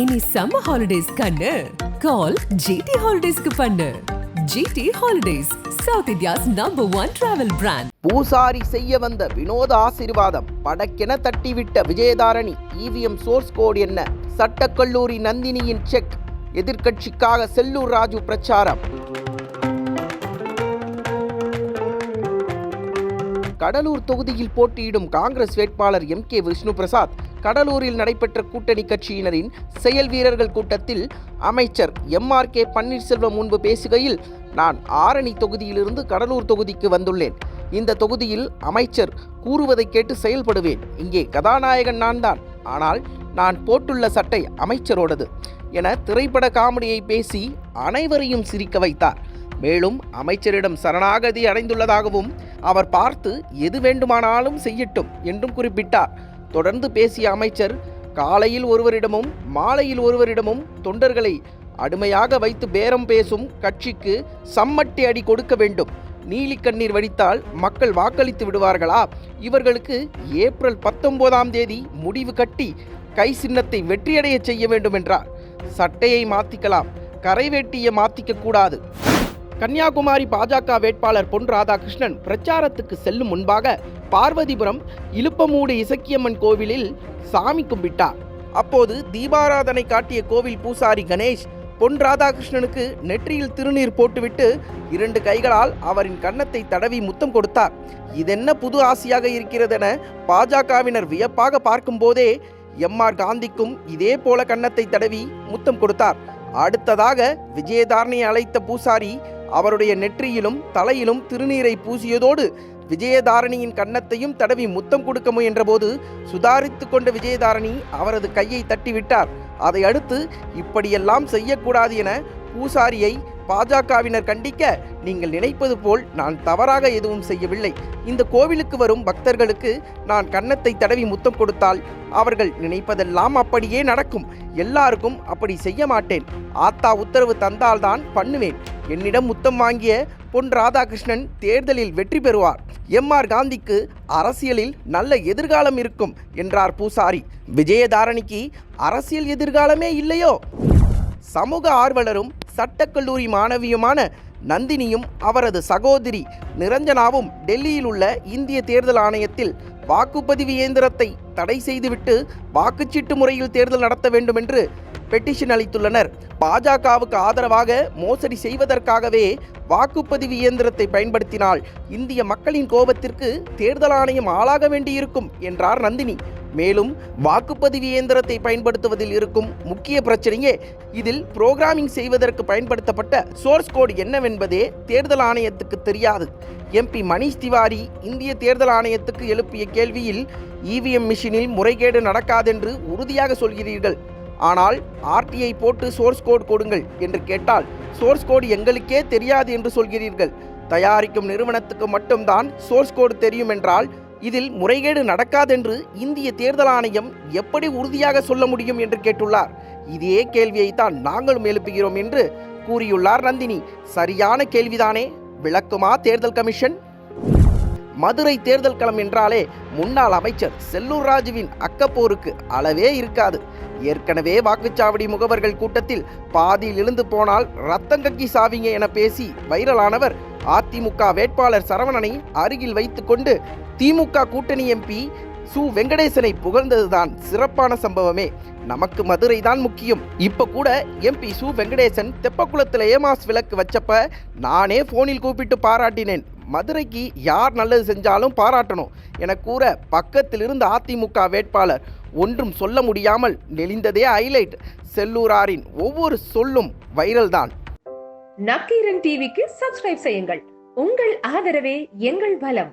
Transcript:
இனி summer holidays கண்ணு. கால் GT ஹாலிடேஸ்க்கு பண்ணு. GT holidays south India's number one travel brand பூசாரி செய்ய வந்த வினோத ஆசீர்வாதம் படக்கென தட்டிவிட்ட விஜயதாரணி இவிஎம் சோர்ஸ் கோட் என்ன? சட்டக்கல்லூரி நந்தினியின் செக் எதிர்க்கட்சிக்காக செல்லூர் ராஜு பிரச்சாரம். கடலூர் தொகுதியில் போட்டியிடும் காங்கிரஸ் வேட்பாளர் எம் கே விஷ்ணு பிரசாத் கடலூரில் நடைபெற்ற கூட்டணி கட்சியினரின் செயல் வீரர்கள் கூட்டத்தில் அமைச்சர் எம் ஆர் கே பன்னீர்செல்வம் முன்பு பேசுகையில் நான் ஆரணி தொகுதியிலிருந்து கடலூர் தொகுதிக்கு வந்துள்ளேன். இந்த தொகுதியில் அமைச்சர் கூறுவதை கேட்டு செயல்படுவேன். இங்கே கதாநாயகன் நான் தான். ஆனால் நான் போட்டுள்ள சட்டை அமைச்சரோடது என திரைப்பட காமெடியை பேசி அனைவரையும் சிரிக்க வைத்தார். மேலும் அமைச்சரிடம் சரணாகதி அடைந்துள்ளதாகவும் அவர் பார்த்து எது வேண்டுமானாலும் செய்யட்டும் என்றும் குறிப்பிட்டார். தொடர்ந்து பேசிய அமைச்சர் காலையில் ஒருவரிடமும் மாலையில் ஒருவரிடமும் தொண்டர்களை அடிமையாக வைத்து பேரம் பேசும் கட்சிக்கு சம்மட்டி அடி கொடுக்க வேண்டும். நீலி கண்ணீர் வடித்தால் மக்கள் வாக்களித்து விடுவார்களா? இவர்களுக்கு ஏப்ரல் பத்தொன்பதாம் தேதி முடிவு கட்டி கை சின்னத்தை வெற்றியடைய செய்ய வேண்டும் என்றார். சட்டையை மாத்திக்கலாம் கரைவேட்டியை மாத்திக்க கூடாது. கன்னியாகுமரி பாஜக வேட்பாளர் பொன் ராதாகிருஷ்ணன் பிரச்சாரத்துக்கு செல்லும் முன்பாக பார்வதிபுரம் இழுப்பமூடு இசக்கியம்மன் கோவிலில் சாமி கும்பிட்டார். அப்போது தீபாராதனை காட்டிய கோவில் பூசாரி கணேஷ் பொன் ராதாகிருஷ்ணனுக்கு நெற்றியில் திருநீர் போட்டுவிட்டு இரண்டு கைகளால் அவரின் கன்னத்தை தடவி முத்தம் கொடுத்தார். இதென்ன புது ஆசையாக இருக்கிறதென பாஜகவினர் வியப்பாக பார்க்கும்போதே எம். ஆர். காந்திக்கும் இதே போல கன்னத்தை தடவி முத்தம் கொடுத்தார். அடுத்ததாக விஜயதாரணை அழைத்த பூசாரி அவருடைய நெற்றியிலும் தலையிலும் திருநீரை பூசியதோடு விஜயதாரணியின் கன்னத்தையும் தடவி முத்தம் கொடுக்க முயன்றபோது சுதாரித்து கொண்ட விஜயதாரணி அவரது கையை தட்டிவிட்டார். அதை அடுத்து இப்படியெல்லாம் செய்யக்கூடாது என பூசாரியை பாஜகவினர் கண்டிக்க நீங்கள் நினைப்பது போல் நான் தவறாக எதுவும் செய்யவில்லை. இந்த கோவிலுக்கு வரும் பக்தர்களுக்கு நான் கன்னத்தை தடவி முத்தம் கொடுத்தால் அவர்கள் நினைப்பதெல்லாம் அப்படியே நடக்கும். எல்லாருக்கும் அப்படி செய்ய மாட்டேன். ஆத்தா உத்தரவு தந்தால்தான் பண்ணுவேன். என்னிடம் முத்தம் வாங்கிய பொன் ராதாகிருஷ்ணன் தேர்தலில் வெற்றி பெறுவார். எம் ஆர் காந்திக்கு அரசியலில் நல்ல எதிர்காலம் இருக்கும் என்றார் பூசாரி. விஜயதாரணிக்கு அரசியல் எதிர்காலமே இல்லையோ? சமூக ஆர்வலரும் சட்டக்கல்லூரி மாணவியுமான நந்தினியும் அவரது சகோதரி நிரஞ்சனாவும் டெல்லியில் உள்ள இந்திய தேர்தல் ஆணையத்தில் வாக்குப்பதிவு இயந்திரத்தை தடை செய்துவிட்டு வாக்குச்சீட்டு முறையில் தேர்தல் நடத்த வேண்டும் என்று பெட்டிஷன் அளித்துள்ளனர். பாஜகவுக்கு ஆதரவாக மோசடி செய்வதற்காகவே வாக்குப்பதிவு இயந்திரத்தை பயன்படுத்தினால் இந்திய மக்களின் கோபத்திற்கு தேர்தல் ஆணையம் ஆளாக வேண்டியிருக்கும் என்றார் நந்தினி. மேலும் வாக்குப்பதிவு இயந்திரத்தை பயன்படுத்துவதில் இருக்கும் முக்கிய பிரச்சனையே இதில் புரோகிராமிங் செய்வதற்கு பயன்படுத்தப்பட்ட சோர்ஸ் கோடு என்னவென்பதே தேர்தல் ஆணையத்துக்கு தெரியாது. எம்பி மணிஷ் திவாரி இந்திய தேர்தல் ஆணையத்துக்கு எழுப்பிய கேள்வியில் இவிஎம் மிஷினில் முறைகேடு நடக்காதென்று உறுதியாக சொல்கிறீர்கள். ஆனால் ஆர்டிஐ போட்டு சோர்ஸ் கோட் கொடுங்கள் என்று கேட்டால் சோர்ஸ் கோடு எங்களுக்கே தெரியாது என்று சொல்கிறீர்கள். தயாரிக்கும் நிறுவனத்துக்கு மட்டும்தான் சோர்ஸ் கோடு தெரியும் என்றால் இதில் முறைகேடு நடக்காதென்று இந்திய தேர்தல் ஆணையம் எப்படி உறுதியாக சொல்ல முடியும் என்று கேட்டுள்ளார். இதே கேள்வியைத்தான் நாங்களும் எழுப்புகிறோம் என்று கூறியுள்ளார் நந்தினி. சரியான கேள்விதானே? விளக்குமா தேர்தல் கமிஷன்? மதுரை தேர்தல் களம் என்றாலே முன்னாள் அமைச்சர் செல்லூர் ராஜுவின் அக்கப்போருக்கு அளவே இருக்காது. ஏற்கனவே வாக்குச்சாவடி முகவர்கள் கூட்டத்தில் பாதியில் இழுந்து போனால் ரத்தம் கக்கி சாவிங்க என பேசி வைரலானவர் அதிமுக வேட்பாளர் சரவணனை அருகில் வைத்துக்கொண்டு திமுக கூட்டணி எம்பி சு வெங்கடேசனை புகழ்ந்ததுதான் சிறப்பான சம்பவமே. நமக்கு மதுரை தான் முக்கியம். இப்ப கூட எம்பி சு வெங்கடேசன் தெப்பக்குளத்தில் ஏமாஸ் விளக்கு வச்சப்ப நானே போனில் கூப்பிட்டு பாராட்டினேன். மதுரைக்கு யார் நல்லது செஞ்சாலும் பாராட்டணும் என கூற பக்கத்தில் இருந்த அதிமுக வேட்பாளர் ஒன்றும் சொல்ல முடியாமல் நெளிந்ததே ஹைலைட். செல்லூராரின் ஒவ்வொரு சொல்லும் வைரல் தான். நக்கீரன் டிவிக்கு சப்ஸ்கிரைப் செய்யுங்கள். உங்கள் ஆதரவே எங்கள் பலம்.